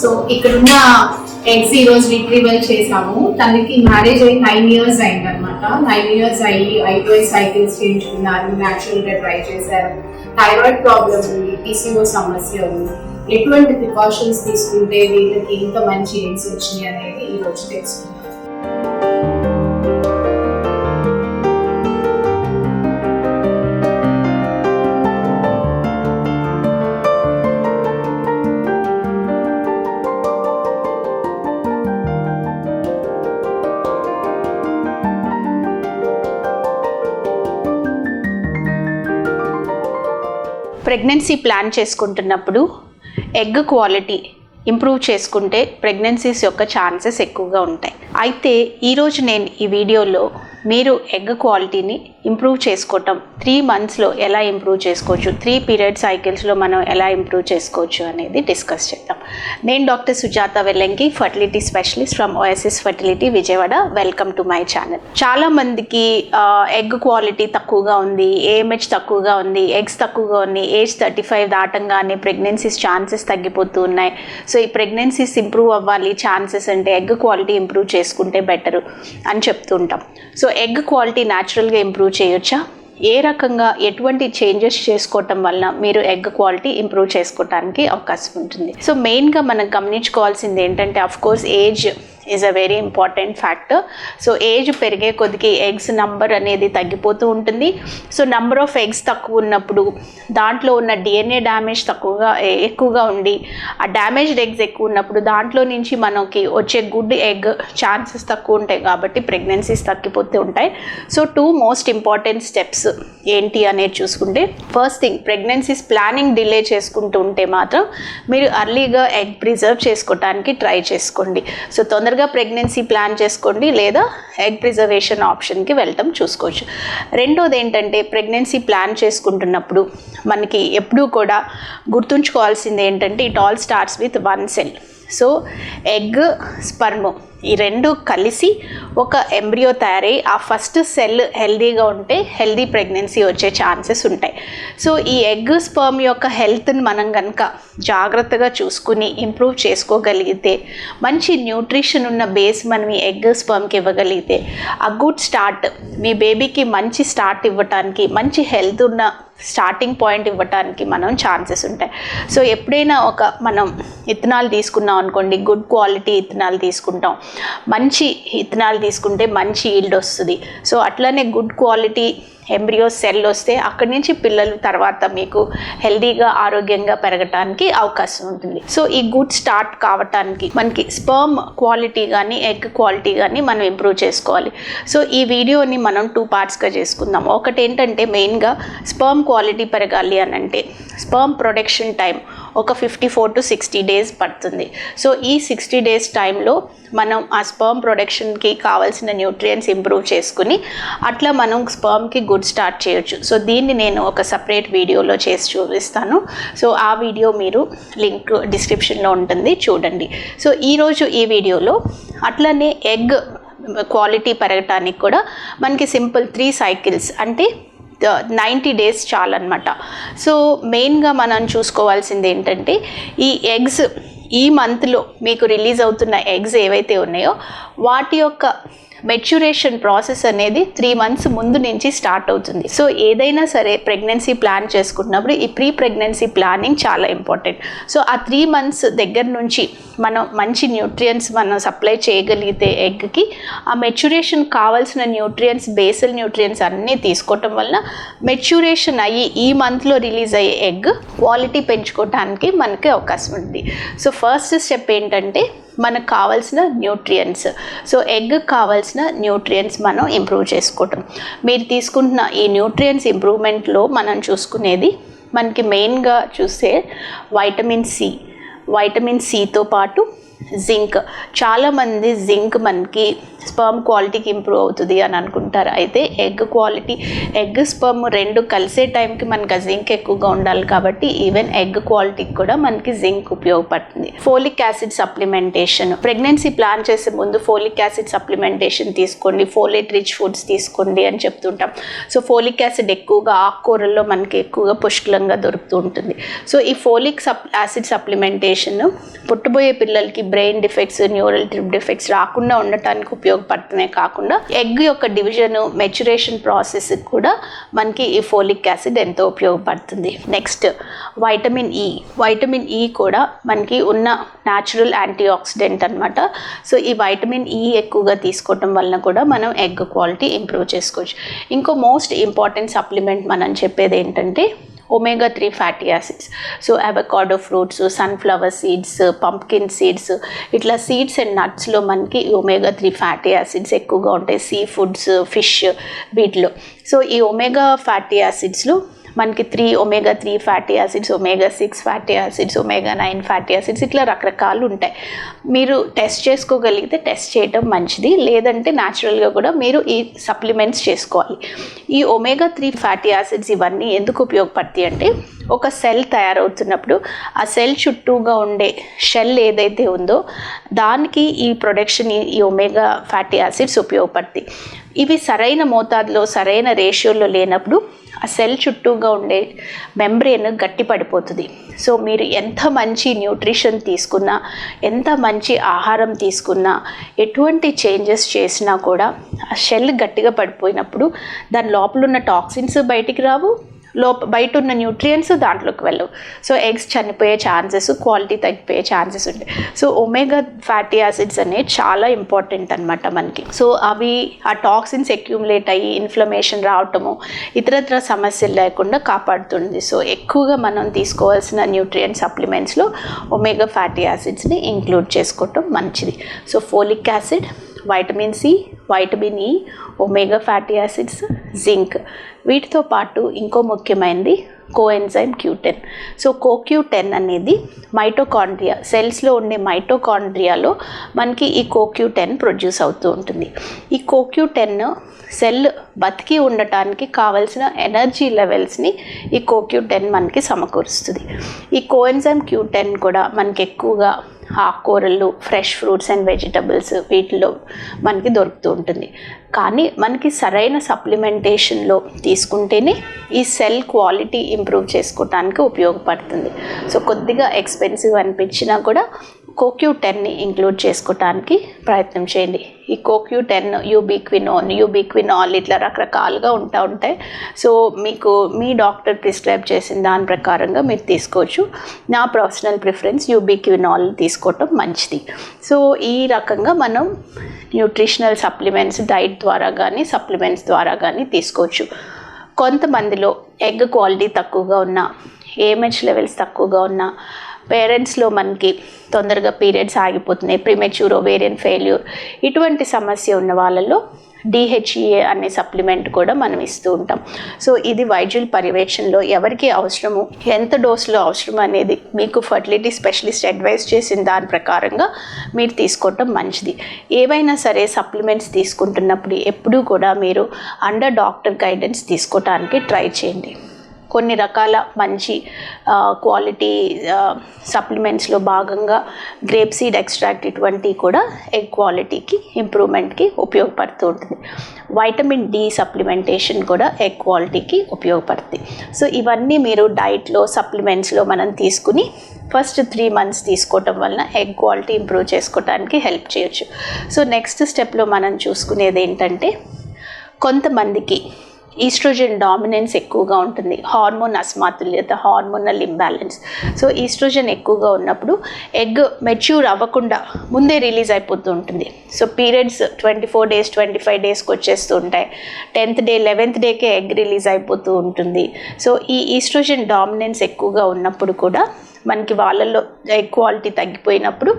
So ఇక్కడున్న eggs ఈ రోజు రిట్రీవల్ చేసాము తనకి మ్యారేజ్ అయ్యి నైన్ ఇయర్స్ అయింది అనమాట నైన్ ఇయర్స్ అయ్యి ఐపీఎస్ సైకిల్స్ చేయించుకున్నారు. న్యాచురల్గా ట్రై చేశారు. థైరాయిడ్ ప్రాబ్లం ఉంది పీసీఓ సమస్య ఉంది. ఎటువంటి ప్రికాషన్స్ తీసుకుంటే వీళ్ళకి ఇంత మంచి ఎయిమ్స్ వచ్చినాయి అనేది ఈరోజు రోజు ప్రెగ్నెన్సీ ప్లాన్ చేసుకుంటున్నప్పుడు ఎగ్ క్వాలిటీ ఇంప్రూవ్ చేసుకుంటే ప్రెగ్నెన్సీస్ యొక్క ఛాన్సెస్ ఎక్కువగా ఉంటాయి. అయితే ఈరోజు నేను ఈ వీడియోలో మీరు ఎగ్ క్వాలిటీని ఇంప్రూవ్ చేసుకోవటం. త్రీ మంత్స్లో ఎలా ఇంప్రూవ్ చేసుకోవచ్చు? త్రీ పీరియడ్ సైకిల్స్లో మనం ఎలా ఇంప్రూవ్ చేసుకోవచ్చు అనేది డిస్కస్ చేద్దాం. నేను doctor Sujatha Vellanki fertility specialist from OSS fertility Vijayawada. Welcome to my channel చాలా మందికి ఎగ్ క్వాలిటీ తక్కువగా ఉంది ఏఎంహెచ్ తక్కువగా ఉంది ఎగ్స్ తక్కువగా ఉంది ఏజ్ థర్టీ ఫైవ్ దాటంగానే ప్రెగ్నెన్సీస్ ఛాన్సెస్ తగ్గిపోతూ ఉన్నాయి. సో ఈ ప్రెగ్నెన్సీస్ ఇంప్రూవ్ అవ్వాలి ఛాన్సెస్ అంటే ఎగ్ క్వాలిటీ ఇంప్రూవ్ చేసుకుంటే బెటరు అని చెప్తుంటాం సో ఎగ్ క్వాలిటీ న్యాచురల్గా ఇంప్రూవ్ చేయొచ్చా? ఏ రకంగా ఎటువంటి చేంజెస్ చేసుకోవటం వలన మీరు ఎగ్ క్వాలిటీ ఇంప్రూవ్ చేసుకోవడానికి అవకాశం ఉంటుంది? సో మెయిన్గా మనం గమనించుకోవాల్సింది ఏంటంటే of course age is a very important factor so age పెరిగే కొద్దికి ఎగ్స్ నంబర్ అనేది తగ్గిపోతూ ఉంటుంది. సో నంబర్ ఆఫ్ ఎగ్స్ తక్కువ ఉన్నప్పుడు దాంట్లో ఉన్న డిఎన్ఏ డ్యామేజ్ తక్కువగా ఎక్కువగా ఉండి ఆ డ్యామేజ్డ్ ఎగ్స్ ఎక్కువ ఉన్నప్పుడు దాంట్లో నుంచి మనకి వచ్చే గుడ్ ఎగ్ ఛాన్సెస్ తక్కువ ఉంటాయి కాబట్టి ప్రెగ్నెన్సీస్ తగ్గిపోతూ ఉంటాయి. So two most important steps ఏంటి అనేది చూసుకుంటే first thing pregnancies planning delay చేసుకుంటూ ఉంటే మాత్రం మీరు అర్లీగా ఎగ్ ప్రిజర్వ్ చేసుకోవటానికి ట్రై చేసుకోండి. సో తొందరగా ప్రెగ్నెన్సీ ప్లాన్ చేసుకోండి లేదా ఎగ్ ప్రిజర్వేషన్ ఆప్షన్కి వెళ్ళటం చూసుకోవచ్చు. రెండోది ఏంటంటే ప్రెగ్నెన్సీ ప్లాన్ చేసుకుంటున్నప్పుడు మనకి ఎప్పుడూ కూడా గుర్తుంచుకోవాల్సింది ఏంటంటే it all starts with one cell so egg sperm ఈ రెండు కలిసి ఒక ఎంబ్రియో తయారై ఆ ఫస్ట్ సెల్ హెల్దీగా ఉంటే హెల్దీ ప్రెగ్నెన్సీ వచ్చే ఛాన్సెస్ ఉంటాయి. సో ఈ ఎగ్ స్పర్మ్ యొక్క హెల్త్ని మనం కనుక జాగ్రత్తగా చూసుకుని ఇంప్రూవ్ చేసుకోగలిగితే మంచి న్యూట్రిషన్ ఉన్న బేస్ మనం ఈ ఎగ్ స్పర్మ్కి ఇవ్వగలిగితే ఆ గుడ్ స్టార్ట్ మీ బేబీకి మంచి స్టార్ట్ ఇవ్వటానికి మంచి హెల్త్ ఉన్న స్టార్టింగ్ పాయింట్ ఇవ్వటానికి మనం ఛాన్సెస్ ఉంటాయి. సో ఎప్పుడైనా ఒక మనం ఇత్తనాలు తీసుకున్నాం అనుకోండి గుడ్ క్వాలిటీ ఇత్తనాలు తీసుకుంటాం. మంచి ఇత్తనాలు తీసుకుంటే మంచి ఈల్డ్ వస్తుంది. సో అట్లనే గుడ్ క్వాలిటీ ఎంబ్రియో సెల్ వస్తే అక్కడి నుంచి పిల్లలు తర్వాత మీకు హెల్దీగా ఆరోగ్యంగా పెరగటానికి అవకాశం ఉంటుంది. సో ఈ గుడ్ స్టార్ట్ కావటానికి మనకి స్పర్మ్ క్వాలిటీ కానీ ఎగ్ క్వాలిటీ కానీ మనం ఇంప్రూవ్ చేసుకోవాలి. సో ఈ వీడియోని మనం టూ పార్ట్స్గా చేసుకుందాం ఒకటి ఏంటంటే మెయిన్గా స్పర్మ్ క్వాలిటీ పెరగాలి అని అంటే స్పర్మ్ ప్రొడక్షన్ టైం ఒక fifty four to sixty days పడుతుంది. సో ఈ సిక్స్టీ డేస్ టైంలో మనం ఆ స్పర్మ్ ప్రొడక్షన్కి కావాల్సిన న్యూట్రియంట్స్ ఇంప్రూవ్ చేసుకుని అట్లా మనం స్పర్మ్కి గుడ్ స్టార్ట్ చేయొచ్చు. సో దీన్ని నేను ఒక సపరేట్ వీడియోలో చేసి చూపిస్తాను. సో ఆ వీడియో మీరు లింక్ డిస్క్రిప్షన్లో ఉంటుంది చూడండి. సో ఈరోజు ఈ వీడియోలో అట్లనే ఎగ్ క్వాలిటీ పెరగటానికి కూడా మనకి సింపుల్ త్రీ సైకిల్స్ అంటే Uh, నైంటీ డేస్ చాలన్నమాట. సో మెయిన్గా మనం చూసుకోవాల్సింది ఏంటంటే ఈ ఎగ్స్ ఈ మంత్లో మీకు రిలీజ్ అవుతున్న ఎగ్స్ ఏవైతే ఉన్నాయో వాటి యొక్క మెచ్యురేషన్ ప్రాసెస్ అనేది త్రీ మంత్స్ ముందు నుంచి స్టార్ట్ అవుతుంది. సో ఏదైనా సరే ప్రెగ్నెన్సీ ప్లాన్ చేసుకున్నప్పుడు ఈ ప్రీ ప్రెగ్నెన్సీ ప్లానింగ్ చాలా ఇంపార్టెంట్. సో ఆ త్రీ మంత్స్ దగ్గర నుంచి మనం మంచి న్యూట్రియన్స్ మనం సప్లై చేయగలిగితే ఎగ్కి ఆ మెచ్యురేషన్ కావాల్సిన న్యూట్రియన్స్ బేసల్ న్యూట్రియన్స్ అన్నీ తీసుకోవటం వలన మెచ్యురేషన్ అయ్యి ఈ మంత్లో రిలీజ్ అయ్యే ఎగ్ క్వాలిటీ పెంచుకోవడానికి మనకి అవకాశం ఉంది. సో ఫస్ట్ స్టెప్ ఏంటంటే మనకు కావాల్సిన న్యూట్రియంట్స్ సో ఎగ్ కావాల్సిన న్యూట్రియంట్స్ మనం ఇంప్రూవ్ చేసుకోవటం. మీరు తీసుకుంటున్న ఈ న్యూట్రియంట్స్ ఇంప్రూవ్మెంట్లో మనం చూసుకునేది మనకి మెయిన్గా చూస్తే వైటమిన్ సి వైటమిన్ సితో పాటు జింక్. చాలామంది జింక్ మనకి స్పర్మ్ క్వాలిటీకి ఇంప్రూవ్ అవుతుంది అని అనుకుంటారు. అయితే ఎగ్ క్వాలిటీ ఎగ్ స్పర్మ్ రెండు కలిసే టైంకి మనకి ఆ జింక్ ఎక్కువగా ఉండాలి కాబట్టి ఈవెన్ ఎగ్ క్వాలిటీకి కూడా మనకి జింక్ ఉపయోగపడుతుంది. Folic acid supplementation. Pregnancy plan చేసే ముందు ఫోలిక్ యాసిడ్ సప్లిమెంటేషన్ తీసుకోండి. ఫోలేట్ రిచ్ ఫుడ్స్ తీసుకోండి అని చెప్తుంటాం. సో ఫోలిక్ యాసిడ్ ఎక్కువగా ఆకుకూరల్లో మనకి ఎక్కువగా పుష్కలంగా దొరుకుతూ ఉంటుంది. సో ఈ ఫోలిక్ సప్ యాసిడ్ సప్లిమెంటేషన్ పుట్టబోయే పిల్లలకి brain defects neural trip defects రాకుండా ఉండటానికి ఉపయోగపడుతున్నాయి కాకుండా ఎగ్ యొక్క డివిజన్ మెచ్యురేషన్ ప్రాసెస్ కూడా మనకి ఈ ఫోలిక్ యాసిడ్ ఎంతో ఉపయోగపడుతుంది. నెక్స్ట్ వైటమిన్ ఈ వైటమిన్ ఈ కూడా మనకి ఉన్న న్యాచురల్ యాంటీ ఆక్సిడెంట్ అనమాట సో ఈ వైటమిన్ ఈ ఎక్కువగా తీసుకోవటం వలన కూడా మనం ఎగ్ క్వాలిటీ ఇంప్రూవ్ చేసుకోవచ్చు. ఇంకో మోస్ట్ ఇంపార్టెంట్ సప్లిమెంట్ మనం చెప్పేది ఏంటంటే omega three fatty acids so avocado fruits sunflower seeds pumpkin seeds ఇట్లా సీడ్స్ అండ్ నట్స్లో మనకి ఒమేగా త్రీ ఫ్యాటీ యాసిడ్స్ ఎక్కువగా ఉంటాయి. సీ ఫుడ్స్ ఫిష్ వీటిలో. సో ఈ ఒమేగా ఫ్యాటీ యాసిడ్స్లో మనకి three omega three fatty acids omega six fatty acids omega nine fatty acids ఇట్లా రకరకాలు ఉంటాయి. మీరు టెస్ట్ చేసుకోగలిగితే టెస్ట్ చేయటం మంచిది. లేదంటే న్యాచురల్గా కూడా మీరు ఈ సప్లిమెంట్స్ చేసుకోవాలి. ఈ ఒమేగా త్రీ ఫ్యాటీ యాసిడ్స్ ఇవన్నీ ఎందుకు ఉపయోగపడతాయి అంటే ఒక సెల్ తయారవుతున్నప్పుడు ఆ సెల్ చుట్టూగా ఉండే షెల్ ఏదైతే ఉందో దానికి ఈ ప్రొడక్షన్ ఈ ఒమేగా ఫ్యాటీ యాసిడ్స్ ఉపయోగపడతాయి. ఇవి సరైన మోతాదులో సరైన రేషియోలో లేనప్పుడు ఆ సెల్ చుట్టూగా ఉండే మెంబ్రేన్ గట్టి పడిపోతుంది. సో మీరు ఎంత మంచి న్యూట్రిషన్ తీసుకున్నా ఎంత మంచి ఆహారం తీసుకున్నా ఎటువంటి చేంజెస్ చేసినా కూడా ఆ షెల్ గట్టిగా పడిపోయినప్పుడు దాని లోపల ఉన్న టాక్సిన్స్ బయటికి రావు లోప బయట ఉన్న న్యూట్రియంట్స్ దాంట్లోకి వెళ్ళవు. సో ఎగ్స్ చనిపోయే ఛాన్సెస్ క్వాలిటీ తగ్గిపోయే ఛాన్సెస్ ఉంటాయి. సో ఒమేగా ఫ్యాటీ యాసిడ్స్ అనేవి చాలా ఇంపార్టెంట్ అనమాట మనకి. సో అవి ఆ టాక్సిన్స్ అక్యూములేట్ అయ్యి ఇన్ఫ్లమేషన్ రావటము ఇతరత్ర సమస్యలు లేకుండా కాపాడుతుంది. సో ఎక్కువగా మనం తీసుకోవాల్సిన న్యూట్రియంట్ సప్లిమెంట్స్లో ఒమేగా ఫ్యాటీ యాసిడ్స్ని ఇంక్లూడ్ చేసుకోవటం మంచిది. So folic acid vitamin C vitamin E omega fatty acids zinc వీటితో పాటు ఇంకో ముఖ్యమైనది coenzyme Q ten so CoQ ten అనేది మైటోకాండ్రియా సెల్స్లో ఉండే మైటోకాండ్రియాలో మనకి ఈ కోక్యూ టెన్ ప్రొడ్యూస్ అవుతూ ఉంటుంది. ఈ కోక్యూ టెన్ సెల్ బతికి ఉండటానికి కావలసిన ఎనర్జీ లెవెల్స్ని ఈ కోక్యూ టెన్ మనకి సమకూరుస్తుంది. ఈ కోఎన్జైమ్ క్యూ టెన్ కూడా మనకి ఎక్కువగా ఆకుకూరలు ఫ్రెష్ ఫ్రూట్స్ అండ్ వెజిటబుల్స్ వీటిలో మనకి దొరుకుతూ ఉంటుంది. కానీ మనకి సరైన సప్లిమెంటేషన్లో తీసుకుంటేనే ఈ సెల్ క్వాలిటీ ఇంప్రూవ్ చేసుకోవటానికి ఉపయోగపడుతుంది. సో కొద్దిగా ఎక్స్పెన్సివ్ అనిపించినా కూడా కోక్యూ టెన్ని ఇంక్లూడ్ చేసుకోవటానికి ప్రయత్నం చేయండి. ఈ కోక్యూ టెన్ యూబీక్వినోన్ యూబీక్వినాల్ ఇట్లా రకరకాలుగా ఉంటా ఉంటాయి. సో మీకు మీ డాక్టర్ ప్రిస్క్రైబ్ చేసిన దాని ప్రకారంగా మీరు తీసుకోవచ్చు. నా పర్సనల్ ప్రిఫరెన్స్ యూబీక్వినాల్ తీసుకోవటం మంచిది. సో ఈ రకంగా మనం న్యూట్రిషనల్ సప్లిమెంట్స్ డైట్ ద్వారా కానీ సప్లిమెంట్స్ ద్వారా కానీ తీసుకోవచ్చు. కొంతమందిలో ఎగ్ క్వాలిటీ తక్కువగా ఉన్న ఏమేజ్ లెవెల్స్ తక్కువగా ఉన్న పేరెంట్స్లో మనకి తొందరగా పీరియడ్స్ ఆగిపోతున్నాయి ప్రిమెచ్యూర్ ఓవేరియన్ ఫెయిల్యూర్ ఇటువంటి సమస్య ఉన్న వాళ్ళలో డిహెచ్ఈఏ అనే సప్లిమెంట్ కూడా మనం ఇస్తూ ఉంటాం. సో ఇది వైద్యుల పర్యవేక్షణలో ఎవరికి అవసరము ఎంత డోసులో అవసరం అనేది మీకు ఫర్టిలిటీ స్పెషలిస్ట్ అడ్వైస్ చేసిన దాని ప్రకారంగా మీరు తీసుకోవటం మంచిది. ఏవైనా సరే సప్లిమెంట్స్ తీసుకుంటున్నప్పుడు ఎప్పుడూ కూడా మీరు అండర్ డాక్టర్ గైడెన్స్ తీసుకోవటానికి ట్రై చేయండి. కొన్ని రకాల మంచి క్వాలిటీ సప్లిమెంట్స్లో భాగంగా గ్రేప్ సీడ్ ఎక్స్ట్రాక్ట్ ఇటువంటివి కూడా ఎగ్ క్వాలిటీకి ఇంప్రూవ్మెంట్కి ఉపయోగపడుతూ ఉంటుంది. వైటమిన్ డి సప్లిమెంటేషన్ కూడా ఎగ్ క్వాలిటీకి ఉపయోగపడుతుంది. సో ఇవన్నీ మీరు డైట్లో సప్లిమెంట్స్లో మనం తీసుకుని ఫస్ట్ త్రీ మంత్స్ తీసుకోవటం వలన ఎగ్ క్వాలిటీ ఇంప్రూవ్ చేసుకోవడానికి హెల్ప్ చేయొచ్చు. సో నెక్స్ట్ స్టెప్లో మనం చూసుకునేది ఏంటంటే కొంతమందికి ఈస్ట్రోజన్ డామినెన్స్ ఎక్కువగా ఉంటుంది. హార్మోన్ అస్మాతుల్యత హార్మోనల్ ఇంబ్యాలెన్స్. సో ఈస్ట్రోజన్ ఎక్కువగా ఉన్నప్పుడు ఎగ్ మెచ్యూర్ అవ్వకుండా ముందే రిలీజ్ అయిపోతూ ఉంటుంది. So periods twenty four days twenty five డేస్కి వచ్చేస్తూ ఉంటాయి. టెన్త్ డే లెవెన్త్ డేకే ఎగ్ రిలీజ్ అయిపోతూ ఉంటుంది. సో ఈ ఈస్ట్రోజన్ డామినెన్స్ ఎక్కువగా ఉన్నప్పుడు కూడా మనకి వాళ్ళల్లో ఎగ్ క్వాలిటీ తగ్గిపోయినప్పుడు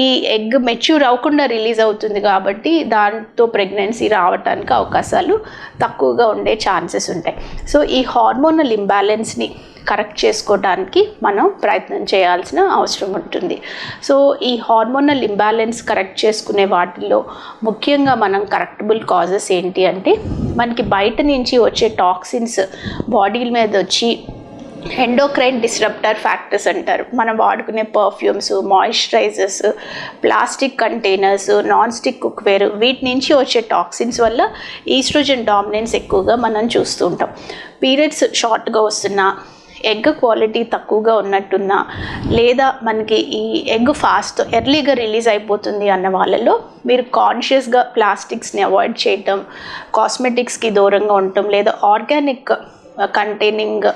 ఈ ఎగ్ మెచ్యూర్ అవ్వకుండా రిలీజ్ అవుతుంది కాబట్టి దాంతో ప్రెగ్నెన్సీ రావడానికి అవకాశాలు తక్కువగా ఉండే ఛాన్సెస్ ఉంటాయి. సో ఈ హార్మోనల్ ఇంబ్యాలెన్స్ని కరెక్ట్ చేసుకోవడానికి మనం ప్రయత్నం చేయాల్సిన అవసరం ఉంటుంది. సో ఈ హార్మోనల్ ఇంబ్యాలెన్స్ కరెక్ట్ చేసుకునే వాటిల్లో ముఖ్యంగా మనం కరెక్టబుల్ కాజెస్ ఏంటి అంటే మనకి బయట నుంచి వచ్చే టాక్సిన్స్ బాడీ మీద వచ్చి ఎండోక్రైన్ డిస్రప్టర్ ఫ్యాక్టర్స్ అంటారు. మనం వాడుకునే perfumes moisturisers plastic containers non stick cookware వీటి నుంచి వచ్చే టాక్సిన్స్ వల్ల ఈస్ట్రోజన్ డామినెన్స్ ఎక్కువగా మనం చూస్తూ ఉంటాం. పీరియడ్స్ షార్ట్గా వస్తున్నా ఎగ్ క్వాలిటీ తక్కువగా ఉన్నట్టున్నా లేదా మనకి ఈ ఎగ్ ఫాస్ట్ ఎర్లీగా రిలీజ్ అయిపోతుంది అన్న వాళ్ళలో మీరు కాన్షియస్గా ప్లాస్టిక్స్ని అవాయిడ్ చేయటం కాస్మెటిక్స్కి దూరంగా ఉండటం లేదా ఆర్గానిక్ కంటైనింగ్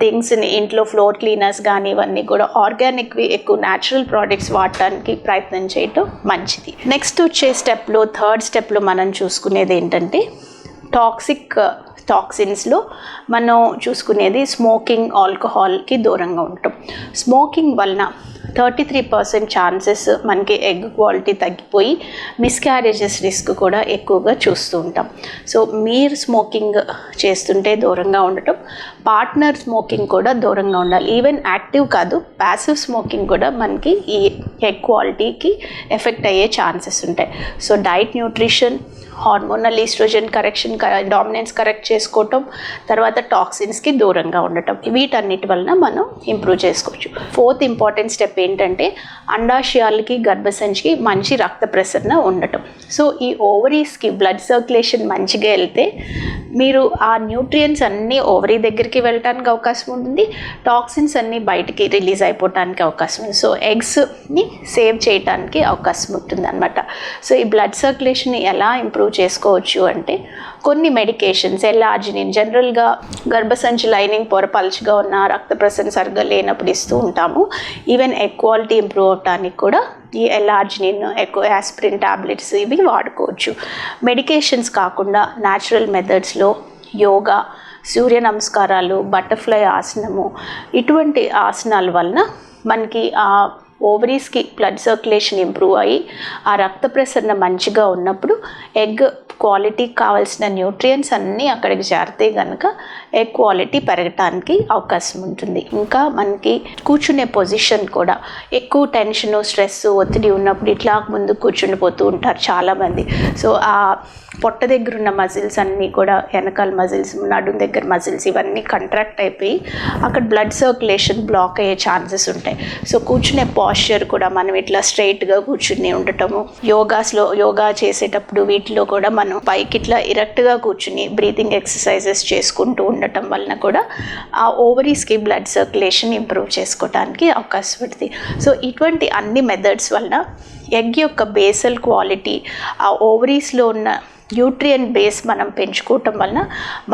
థింగ్స్ని ఇంట్లో ఫ్లోర్ క్లీనర్స్ కానీ ఇవన్నీ కూడా ఆర్గానిక్వి ఎక్కువ న్యాచురల్ ప్రోడక్ట్స్ వాడటానికి ప్రయత్నం చేయటం మంచిది. నెక్స్ట్ వచ్చే స్టెప్లో థర్డ్ స్టెప్లో మనం చూసుకునేది ఏంటంటే టాక్సిక్ టాక్సిన్స్లో మనం చూసుకునేది స్మోకింగ్ ఆల్కహాల్కి దూరంగా ఉంటాం. స్మోకింగ్ వలన థర్టీ త్రీ పర్సెంట్ ఛాన్సెస్ మనకి ఎగ్ క్వాలిటీ తగ్గిపోయి మిస్క్యారేజెస్ రిస్క్ కూడా ఎక్కువగా చూస్తూ ఉంటాం. సో మీరు స్మోకింగ్ చేస్తుంటే దూరంగా ఉండటం పార్ట్నర్ స్మోకింగ్ కూడా దూరంగా ఉండాలి. ఈవెన్ యాక్టివ్ కాదు ప్యాసివ్ స్మోకింగ్ కూడా మనకి ఈ ఎగ్ క్వాలిటీకి ఎఫెక్ట్ అయ్యే ఛాన్సెస్ ఉంటాయి. So diet nutrition hormonal oestrogen correction dominance correct చేసుకోవటం తర్వాత టాక్సిన్స్కి దూరంగా ఉండటం. వీటన్నిటి వలన మనం ఇంప్రూవ్ చేసుకోవచ్చు. ఫోర్త్ ఇంపార్టెంట్ స్టెప్ ఏంటంటే అండాశయాలకి గర్భసంచికి మంచి రక్త ప్రసరణ ఉండటం. సో ఈ ఓవరీస్కి బ్లడ్ సర్క్యులేషన్ మంచిగా వెళ్తే మీరు ఆ న్యూట్రియన్స్ అన్నీ ఓవరీ దగ్గరికి వెళ్ళటానికి అవకాశం ఉంటుంది. టాక్సిన్స్ అన్నీ బయటికి రిలీజ్ అయిపోవటానికి అవకాశం ఉంది. సో ఎగ్స్ని సేవ్ చేయటానికి అవకాశం ఉంటుంది అనమాట సో ఈ బ్లడ్ సర్క్యులేషన్ ఎలా ఇంప్రూవ్ చేసుకోవచ్చు అంటే కొన్ని మెడికేషన్స్ ఎల్ఆర్జినిన్ జనరల్గా గర్భసంచి లైనింగ్ పొర పలుచగా ఉన్న రక్త ప్రసరణ సరిగ్గా లేనప్పుడు ఇస్తూ ఉంటాము. ఈవెన్ క్వాలిటీ ఇంప్రూవ్ అవటానికి కూడా ఈ ఎల్ఆర్జినిన్ ఎక్కువ యాస్పిరిన్ టాబ్లెట్స్ ఇవి వాడుకోవచ్చు. మెడికేషన్స్ కాకుండా న్యాచురల్ మెథడ్స్లో యోగా సూర్య నమస్కారాలు బటర్ఫ్లై ఆసనము ఇటువంటి ఆసనాల వలన మనకి ఆ ఓవరీస్కి బ్లడ్ సర్క్యులేషన్ ఇంప్రూవ్ అయ్యి ఆ రక్త ప్రసరణ మంచిగా ఉన్నప్పుడు ఎగ్ క్వాలిటీకి కావాల్సిన న్యూట్రియంట్స్ అన్నీ అక్కడికి చేరితే కనుక ఎగ్ క్వాలిటీ పెరగటానికి అవకాశం ఉంటుంది. ఇంకా మనకి కూర్చునే పొజిషన్ కూడా ఎక్కువ టెన్షన్ స్ట్రెస్ ఒత్తిడి ఉన్నప్పుడు ఇట్లా ముందు కూర్చుండిపోతూ ఉంటారు చాలామంది. సో ఆ పొట్ట దగ్గర ఉన్న మజిల్స్ అన్నీ కూడా వెనకాల మజిల్స్ నడుం దగ్గర మజిల్స్ ఇవన్నీ కంట్రాక్ట్ అయిపోయి అక్కడ బ్లడ్ సర్క్యులేషన్ బ్లాక్ అయ్యే ఛాన్సెస్ ఉంటాయి. సో కూర్చునే పాశ్చర్ కూడా మనం ఇట్లా స్ట్రైట్గా కూర్చుని ఉండటము. యోగాస్లో యోగా చేసేటప్పుడు వీటిలో కూడా మనం పైకి ఇట్లా ఇరెక్ట్గా కూర్చుని బ్రీతింగ్ ఎక్సర్సైజెస్ చేసుకుంటూ ఉండటం వలన కూడా ఆ ఓవరీస్కి బ్లడ్ సర్క్యులేషన్ ఇంప్రూవ్ చేసుకోవడానికి అవకాశం ఉంటుంది. సో ఇటువంటి అన్ని మెథడ్స్ వలన ఎగ్ యొక్క బేసల్ క్వాలిటీ ఆ ఓవరీస్లో ఉన్న న్యూట్రియన్ బేస్ మనం పెంచుకోవటం వలన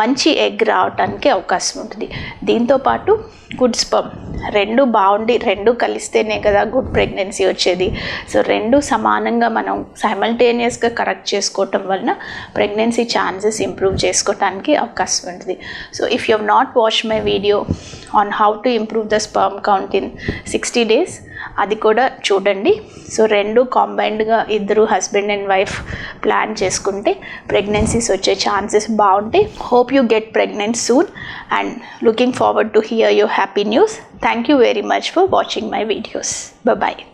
మంచి ఎగ్ రావడానికి అవకాశం ఉంటుంది. దీంతోపాటు గుడ్ స్పమ్ రెండు బాగుండి రెండు కలిస్తేనే కదా గుడ్ ప్రెగ్నెన్సీ వచ్చేది. సో రెండు సమానంగా మనం సైమల్టేనియస్గా కరెక్ట్ చేసుకోవటం వలన ప్రెగ్నెన్సీ ఛాన్సెస్ ఇంప్రూవ్ చేసుకోవటానికి అవకాశం ఉంటుంది. So if you have not watch my video on how to improve the sperm count in sixty days అది కూడా చూడండి. సో రెండు కాంబైన్డ్గా ఇద్దరు హస్బెండ్ అండ్ వైఫ్ ప్లాన్ చేసుకుంటే ప్రెగ్నెన్సీస్ వచ్చే ఛాన్సెస్ బాగుంటాయి hope you get pregnant soon and looking forward to hear your happy news thank you very much for watching my videos bye